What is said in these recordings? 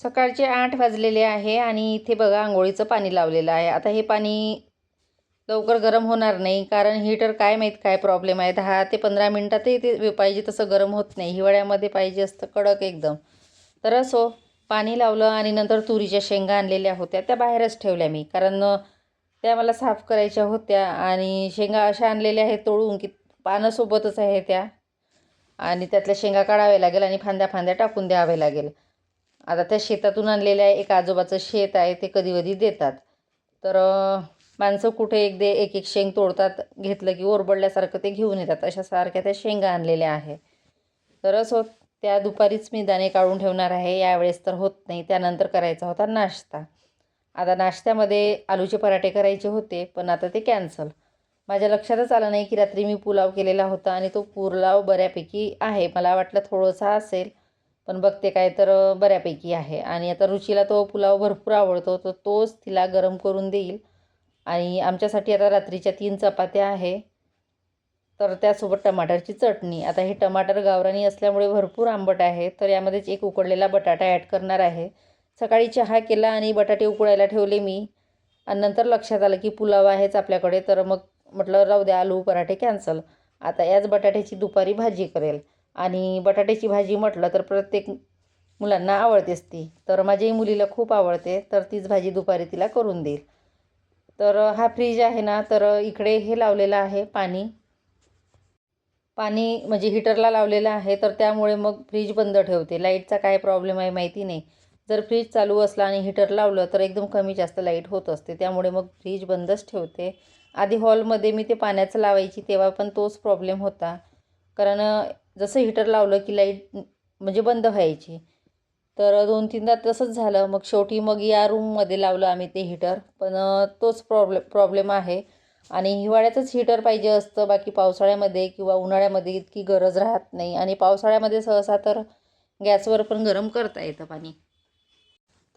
सकाळचे आठ वाजलेले आहे आणि इथे बघा आंघोळीचं पाणी लावलेलं आहे. आता हे पाणी लवकर गरम होणार नाही कारण हीटर काय माहीत काय प्रॉब्लेम आहे. दहा ते पंधरा मिनटातही ते पाहिजे तसं गरम होत नाही. हिवाळ्यामध्ये पाहिजे असतं कडक एकदम. तर असो पाणी लावलं आणि नंतर तुरीच्या शेंगा आणलेल्या होत्या. त्या बाहेरच ठेवल्या मी कारण त्या मला साफ करायच्या होत्या. आणि शेंगा अशा आणलेल्या आहेत तोडून की पानासोबतच आहे त्या. आणि त्यातल्या शेंगा काढाव्या लागेल आणि फांद्या फांद्या टाकून द्याव्या लागेल. आता त्या शेतातून आणलेल्या एक आजोबाचं शेत आहे ते कधी कधी देतात. तर माणसं कुठे एक दे एक एक शेंग तोडतात घेतलं की ओरबडल्यासारखं ते घेऊन येतात. अशा सारख्या त्या शेंगा आणलेल्या आहे. तर असो त्या दुपारीच मी दाणे काढून ठेवणार आहे. यावेळेस तर होत नाही. त्यानंतर करायचा होता नाश्ता. आता नाश्त्यामध्ये आलूचे पराठे करायचे होते पण आता ते कॅन्सल. माझ्या लक्षातच आलं नाही की रात्री मी पुलाव केलेला होता आणि तो पुलाव बऱ्यापैकी आहे. मला वाटलं थोडंसा असेल पण बघते काय तर बऱ्यापैकी आहे. आणि आता रुचीला तो पुलाव भरपूर आवडतो तर तोच तिला गरम करून देईल. आणि आमच्यासाठी आता रात्रीच्या तीन चपात्या आहे. तर त्यासोबत टमाटरची चटणी. आता हे टमाटर गावरानी असल्यामुळे भरपूर आंबट आहे. तर यामध्येच एक उकडलेला बटाटा ॲड करणार आहे. सकाळी चहा केला आणि बटाटे उकडायला ठेवले मी. आणि नंतर लक्षात आलं की पुलाव आहेच आपल्याकडे. तर मग म्हटलं राहू द्या आलू पराठे कॅन्सल आता याच बटाट्याची दुपारी भाजी करेल. आणि बटाट्याची भाजी म्हटलं तर प्रत्येक मुलांना आवडतेच ती तर माझ्याही मुलीला खूप आवडते. तर तीच भाजी दुपारी तिला करून देईल. तर हा फ्रीज आहे ना तर इकडे हे लावलेलं आहे पाणी. पाणी म्हणजे हिटरला लावलेलं आहे तर त्यामुळे मग फ्रीज बंद ठेवते. लाईटचा काय प्रॉब्लेम आहे माहिती नाही. जर फ्रीज चालू असला आणि हिटर लावलं तर एकदम कमी जास्त लाइट होत असते. त्यामुळे मग फ्रीज बंदच ठेवते. आधी हॉलमध्ये मी ते पाण्याचं लावायची तेव्हा पण तोच प्रॉब्लेम होता. कारण जसं हिटर लावलं की लाइट म्हणजे बंद व्हायची. तर दोन तीनदा तसंच झालं. मग शेवटी मग या रूममध्ये लावलं आम्ही ते हिटर पण तोच प्रॉब्ले प्रॉब्लेम आहे. आणि हिवाळ्यातच हिटर पाहिजे असतं. बाकी पावसाळ्यामध्ये किंवा उन्हाळ्यामध्ये इतकी गरज राहत नाही. आणि पावसाळ्यामध्ये सहसा तर गॅसवर पण गरम करता येतं पाणी.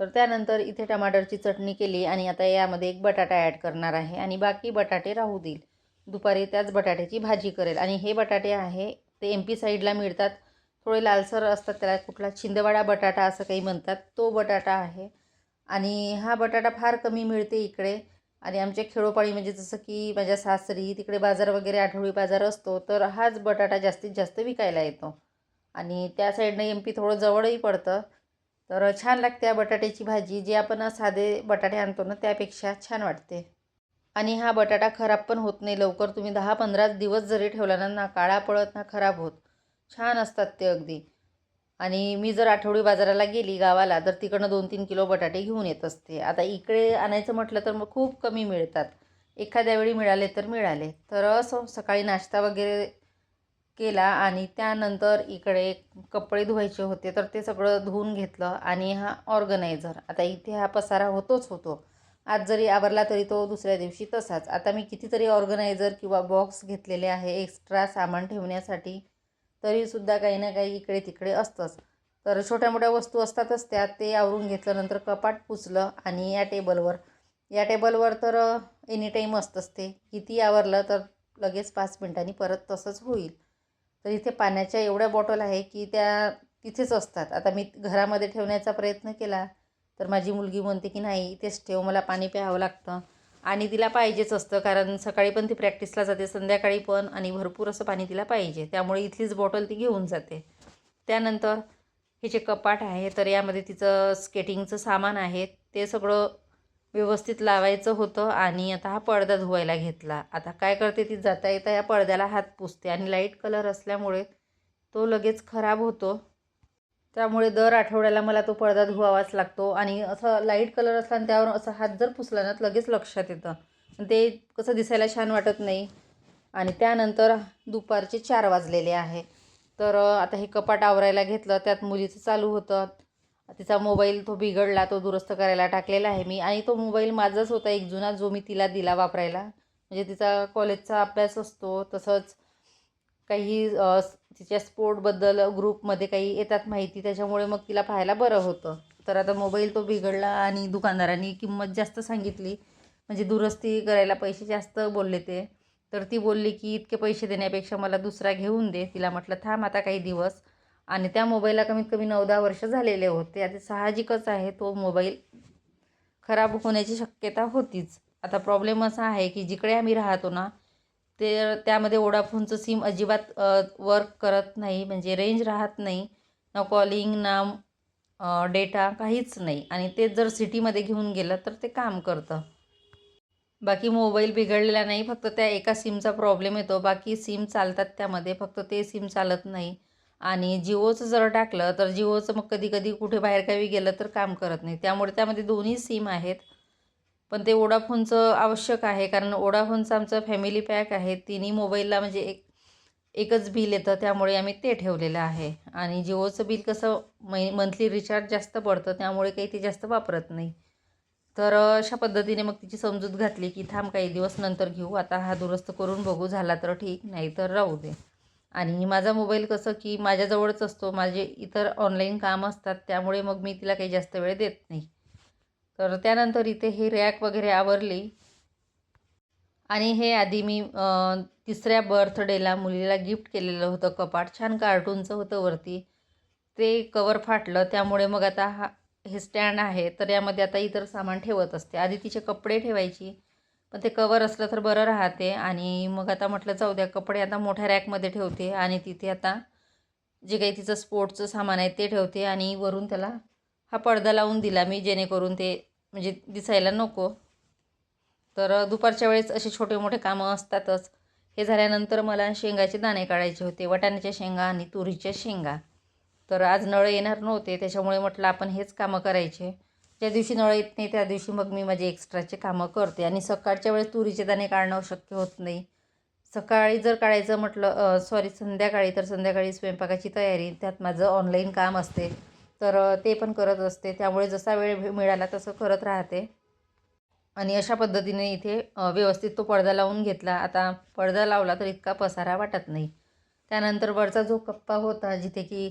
तर त्यानंतर इथे टमाटरची चटणी केली आणि आता यामध्ये एक बटाटा ॲड करणार आहे. आणि बाकी बटाटे राहू देईल. दुपारी त्याच बटाट्याची भाजी करेल. आणि हे बटाटे आहे ते एम पी साईडला मिळतात. थोडे लालसर असतात त्याला कुठला छिंदवाडा बटाटा असं काही म्हणतात. तो बटाटा आहे. आणि हा बटाटा फार कमी मिळते इकडे. आणि आमच्या खेडोपाडी म्हणजे जसं की माझ्या सासरी तिकडे बाजार वगैरे आठवडी बाजार असतो तर हाच बटाटा जास्तीत जास्त विकायला येतो. आणि त्या साईडनं एम पी थोडं जवळही पडतं. तर छान लागते बटाट्याची भाजी. जी आपण साधे बटाटे आणतो ना त्यापेक्षा छान वाटते. आणि हा बटाटा खराब पण होत नाही. लवकर तुम्ही दहा पंधरा दिवस जरी ठेवला ना ना काळा पळत ना खराब होत. छान असतात ते अगदी. आणि मी जर आठवडी बाजाराला गेली गावाला तर तिकडनं दोन तीन किलो बटाटे घेऊन येत असते. आता इकडे आणायचं म्हटलं तर मग खूप कमी मिळतात. एखाद्या वेळी मिळाले तर मिळाले. तर असं सकाळी नाश्ता वगैरे केला आणि त्यानंतर इकडे कपडे धुवायचे होते तर ते सगळं धुवून घेतलं आणि हा ऑर्गनायझर. आता इथे हा पसारा होतोच होतो. आज जरी आवरला तरी तो दुसऱ्या दिवशी तसाच. आता मी कितीतरी ऑर्गनायझर किंवा बॉक्स घेतलेले आहे एक्स्ट्रा सामान ठेवण्यासाठी तरीसुद्धा काही ना काही इकडे तिकडे असतंच. तर छोट्या मोठ्या वस्तू असतातच त्या ते आवरून घेतलं नंतर कपाट पुचलं आणि या टेबलवर या टेबलवर तर एनी टाईम असतंच ते. किती आवरलं तर लगेच पाच मिनिटांनी परत तसंच होईल. तर इथे पाण्याच्या एवढ्या बॉटल आहे की त्या तिथेच असतात. आता मी घरामध्ये ठेवण्याचा प्रयत्न केला तर माझी मुलगी म्हणते की नाही इथेच ठेव मला पाणी प्यावं लागतं. आणि तिला पाहिजेच असतं कारण सकाळी पण ती प्रॅक्टिसला जाते संध्याकाळी पण आणि भरपूर असं पाणी तिला पाहिजे. त्यामुळे इथलीच बॉटल ती घेऊन जाते. त्यानंतर हे जे कपाट आहे तर यामध्ये तिचं स्केटिंगचं सामान आहे ते सगळं व्यवस्थित लावायचं होतं आणि आता हा पडदा धुवायला घेतला. आता काय करते ती जाता येता या पडद्याला हात पुसते आणि लाइट कलर असल्यामुळे तो लगेच खराब होतो. त्यामुळे दर आठवड्याला मला तो पडदा धुवावाच लागतो. आणि असं लाइट कलर असला आणि त्यावर असं हात जर पुसला ना तर लगेच लक्षात येतं. आणि ते कसं दिसायला छान वाटत नाही. आणि त्यानंतर दुपारचे चार वाजलेले आहे. तर आता हे कपाट आवरायला घेतलं त्यात मुलीचं चालू होतं. तिचा मोबाईल तो बिघडला तो दुरुस्त करायला टाकलेला आहे मी. आणि तो मोबाईल माझाच होता एक जुना जो मी तिला दिला वापरायला. म्हणजे तिचा कॉलेजचा अभ्यास असतो तसंच काही तिच्या स्पोर्टबद्दल ग्रुपमध्ये काही येतात माहिती त्याच्यामुळे मग तिला पाहायला बरं होतं. तर आता मोबाईल तो बिघडला आणि दुकानदारांनी किंमत जास्त सांगितली. म्हणजे दुरुस्ती करायला पैसे जास्त बोलले ते. तर ती बोलली की इतके पैसे देण्यापेक्षा मला दुसरा घेऊन दे. तिला म्हटलं थांब आता काही दिवस. आणि त्या मोबाईलला कमीत कमी नऊ दहा वर्ष झालेले होते. आता साहजिकच आहे तो मोबाईल खराब होण्याची शक्यता होतीच. आता प्रॉब्लेम असा आहे की जिकडे आम्ही राहतो ना ते त्यामध्ये वोडाफोनचं सिम अजिबात वर्क करत नाही. म्हणजे रेंज राहत नाही. ना कॉलिंग ना डेटा काहीच नाही. आणि ते जर सिटीमध्ये घेऊन गेलं तर ते काम करतं. बाकी मोबाईल बिघडलेला नाही. फक्त त्या एका सिमचा प्रॉब्लेम येतो. बाकी सिम चालतात त्यामध्ये. फक्त ते सिम चालत नाही. आणि जिओचं जर टाकलं तर जिओचं मग कधी कधी कुठे बाहेर गावी गेलं तर काम करत नाही. त्यामुळे त्यामध्ये दोन्ही सिम आहेत. पण ते वोडाफोनचं आवश्यक आहे कारण ओडाफोनचं आमचं फॅमिली पॅक आहे. तिन्ही मोबाईलला म्हणजे एक एकच बिल येतं त्यामुळे आम्ही ते ठेवलेलं आहे. आणि जिओचं बिल कसं मै मंथली रिचार्ज जास्त पडतं त्यामुळे काही ते जास्त वापरत नाही. तर अशा पद्धतीने मग तिची समजूत घातली की थांब काही दिवस नंतर घेऊ आता हा दुरुस्त करून बघू झाला तर ठीक नाही तर राहू दे. आणि माझा मोबाईल कसं की माझ्याजवळच असतो माझे इतर ऑनलाईन काम असतात त्यामुळे मग मी तिला काही जास्त वेळ देत नाही. तर त्यानंतर इथे हे रॅक वगैरे आवरली. आणि हे आधी मी तिसऱ्या बर्थडेला मुलीला गिफ्ट केलेलं होतं कपाट. छान कार्टूनचं होतं वरती. ते कवर फाटलं. त्यामुळे मग आता हा हे स्टँड आहे. तर यामध्ये आता इतर सामान ठेवत असते. आधी तिचे कपडे ठेवायची. पण ते कवर असलं तर बरं राहते. आणि मग आता म्हटलं जाऊ द्या कपडे आता मोठ्या रॅकमध्ये ठेवते. आणि तिथे आता जे काही तिचं स्पोर्ट्सचं सामान आहे ते ठेवते. आणि वरून त्याला हा पडदा लावून दिला मी जेणेकरून ते म्हणजे दिसायला नको. तर दुपारच्या वेळेस असे छोटे मोठे कामं असतातच. हे झाल्यानंतर मला शेंगाचे दाणे काढायचे होते. वाटाण्याच्या शेंगा आणि तुरीच्या शेंगा. तर आज नळ येणार नव्हते त्याच्यामुळे म्हटलं आपण हेच कामं करायचे. ज्या दिवशी नळ येत नाही त्या दिवशी मग मी माझे एक्स्ट्राचे कामं करते. आणि सकाळच्या वेळेस तुरीचे दाणे काढणं शक्य होत नाही. सकाळी जर काढायचं म्हटलं सॉरी संध्याकाळी तर संध्याकाळी स्वयंपाकाची तयारी. त्यात माझं ऑनलाईन काम असते. तर ते पण करत असते. त्यामुळे जसा वेळ मिळाला तसं करत राहते. आणि अशा पद्धतीने इथे व्यवस्थित तो पडदा लावून घेतला. आता पडदा लावला तर इतका पसारा वाटत नाही. त्यानंतर वरचा जो कप्पा होता जिथे की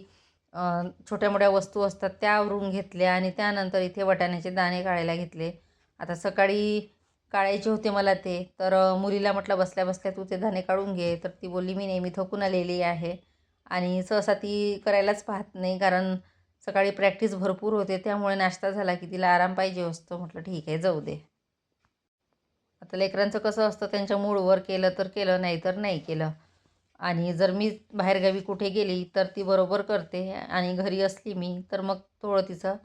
छोट्या मोठ्या वस्तू असतात त्या आवरून घेतल्या आणि त्यानंतर इथे वाटाण्याचे दाणे काढायला घेतले. आता सकाळी काढायचे होते मला ते. तर मुलीला म्हटलं बसल्या बसल्या तू ते दाणे काढून घे. तर ती बोलली मी नेहमी थकून आलेली आहे आणि सहसा ती करायलाच पाहत नाही कारण सकाळी प्रॅक्टिस भरपूर होते त्यामुळे नाश्ता झाला की तिला आराम पाहिजे असतो. म्हटलं ठीक आहे जाऊ दे. आता लेकरांचं कसं असतं त्यांच्या मूडवर केलं तर केलं नाही तर नाही केलं. आणि जर मी बाहेरगावी कुठे गेली तर ती बरोबर करते. आणि घरी असली मी तर मग थोडं तिचं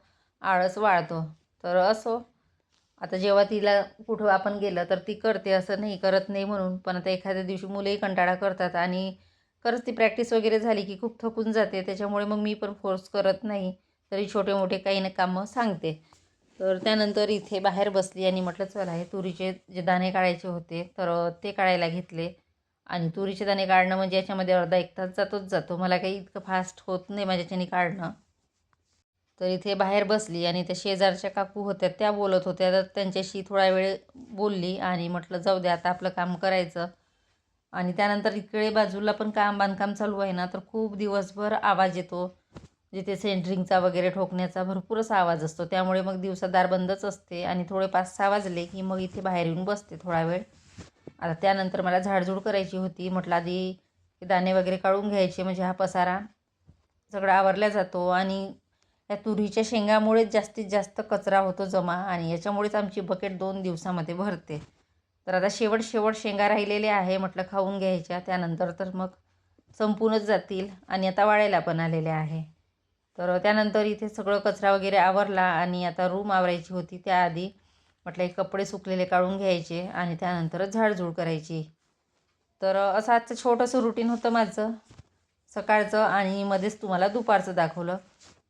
आळस वाळतो तर असो. आता जेव्हा तिला कुठं आपण गेलं तर ती करते असं नाही करत नाही म्हणून. पण आता एखाद्या दिवशी मुलंही कंटाळा करतात आणि खरंच ती प्रॅक्टिस वगैरे झाली की खूप थकून जाते. त्याच्यामुळे मग मी पण फोर्स करत नाही. तरी छोटे मोठे काही ना कामं सांगते. तर त्यानंतर इथे बाहेर बसली आणि म्हटलं चला हे तुरीचे जे दाणे काढायचे होते तर ते काढायला घेतले. आणि तुरीचे दाणे काढणं म्हणजे याच्यामध्ये अर्धा एक तास जातोच जातो. मला काही इतकं फास्ट होत नाही माझ्याच्यानी काढणं. तर इथे बाहेर बसली आणि त्या शेजारच्या काकू होत्या त्या बोलत होत्या. तर त्यांच्याशी थोडा वेळ बोलली आणि म्हटलं जाऊ द्या आता आपलं काम करायचं. आणि त्यानंतर इकडे बाजूला पण काम बांधकाम चालू आहे ना तर खूप दिवसभर आवाज येतो. जिथे सेंटरिंगचा वगैरे ठोकण्याचा भरपूरच आवाज असतो. त्यामुळे मग दिवसा दार बंदच असते आणि थोडे पाच सहा वाजले की मग इथे बाहेर येऊन बसते थोडा वेळ. आता त्यानंतर मला झाडझूड करायची होती. म्हटलं आधी दाणे वगैरे काढून घ्यायचे म्हणजे हा पसारा सगळा आवरला जातो आणि या तुरीच्या शेंगामुळेच जास्तीत जास्त कचरा होतो जमा आणि याच्यामुळेच आमची बकेट दोन दिवसामध्ये भरते. तर आता शेवट शेवट शेंगा राहिलेले आहे म्हटलं खाऊन घ्यायच्या. त्यानंतर तर मग संपूनच जातील आणि आता वाळायला पण आलेले आहे. तर त्यानंतर इथे सगळं कचरा वगैरे आवरला आणि आता रूम आवरायची होती त्याआधी. म्हटलं एक कपडे सुकलेले काढून घ्यायचे आणि त्यानंतरच झाडझूड करायची. तर असं आजचं छोटंसं रुटीन होतं माझं. सकाळचं आणि मध्येच तुम्हाला दुपारचं दाखवलं.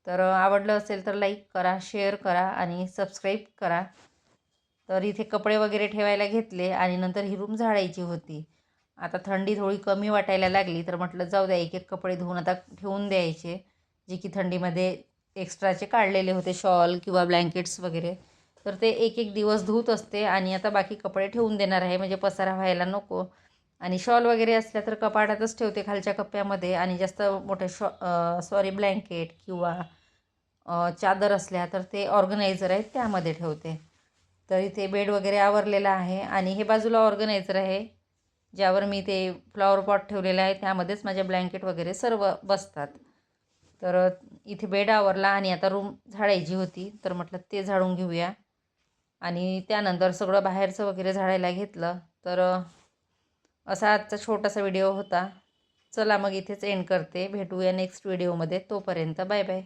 तर आवडलं असेल तर लाईक करा शेअर करा आणि सबस्क्राईब करा. तर इथे कपडे वगैरे ठेवायला घेतले आणि नंतर ही रूम झाडायची होती. आता थंडी थोडी कमी वाटायला लागली तर म्हटलं जाऊ द्या एक एक कपडे धुवून आता ठेवून द्यायचे जे की थंडीमध्ये एक्स्ट्राचे काढलेले होते शॉल किंवा ब्लँकेट्स वगैरे. तर ते एक एक दिवस धुत असते आणि आता बाकी कपडे ठेवून देणार आहे म्हणजे पसारा व्हायला नको. आणि शॉल वगैरे असल्या तर कपाटातच ठेवते खालच्या कप्प्यामध्ये आणि जास्त मोठे शॉ सॉरी ब्लँकेट किंवा चादर असल्या तर ते ऑर्गनायझर आहेत त्यामध्ये ठेवते. तर इथे बेड वगैरे आवरलेला आहे आणि हे बाजूला ऑर्गनायझर आहे ज्यावर मी ते फ्लॉवर पॉट ठेवलेलं आहे. त्यामध्येच माझ्या ब्लँकेट वगैरे सर्व बसतात. तर इथे बेड आवरला आणि आता रूम झाडायची होती तर म्हटलं ते झाडून घेऊया. आणि त्यानंतर सगळं बाहेरचं वगैरे झाडायला घेतलं. तर असा आजचा छोटासा व्हिडिओ होता. चला मग इथेच एंड करते. भेटूया नेक्स्ट व्हिडिओमध्ये तोपर्यंत बाय बाय.